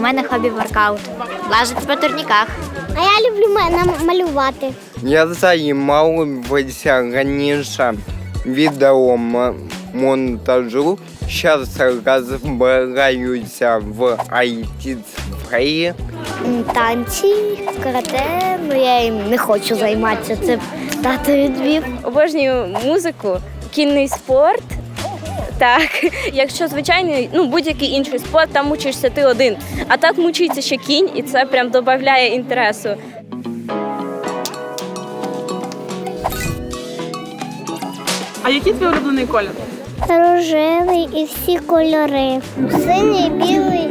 мене хобі воркаут. Лажити по турніках. А я люблю ма- малювати. Я займався раніше відеомонтажу. Зараз розбираюся в it сфері Танці, карате, ну я їм не хочу займатися. Це тато відвів. Обожнюю музику, кінний спорт. Так, якщо звичайний, ну будь-який інший спорт, там мучишся ти один. А так мучиться ще кінь, і це прям додає інтересу. А який твій улюблений колір? Рожевий і всі кольори. Синій, білий,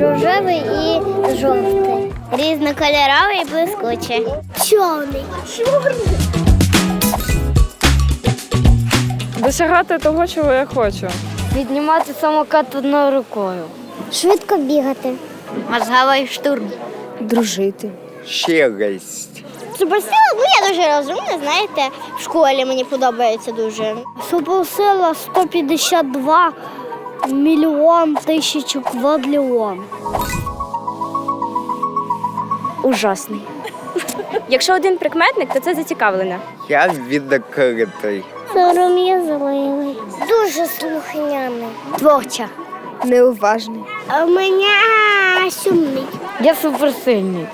рожевий і жовтий. Різнокольоровий і блискучий. Чорний. Чорний. Досягати того, чого я хочу. Піднімати самокат одною рукою. Швидко бігати. Мозговий штурм. Дружити. щирість. Суперсила, ну я дуже розумна, знаєте, в школі мені подобається дуже. Суперсила 152 мільйон тисячу квадріон. Ужасний. Якщо один прикметник, то це зацікавлення. Я відкритий. Сором'язливий. Дуже слухняний. Творча. Неуважний. А у мене сумний. Я суперсильний.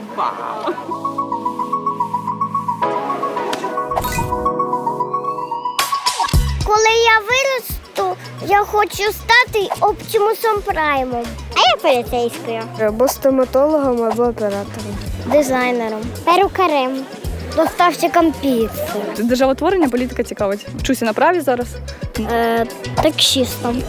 Коли я виросту, я хочу стати оптимусом праймом. А я поліцейською. Або стоматологом, або оператором. Дизайнером. Перукарем. Доставщиком піци. Державотворення, політика цікавить. Вчуся на праві зараз. Е, таксістом.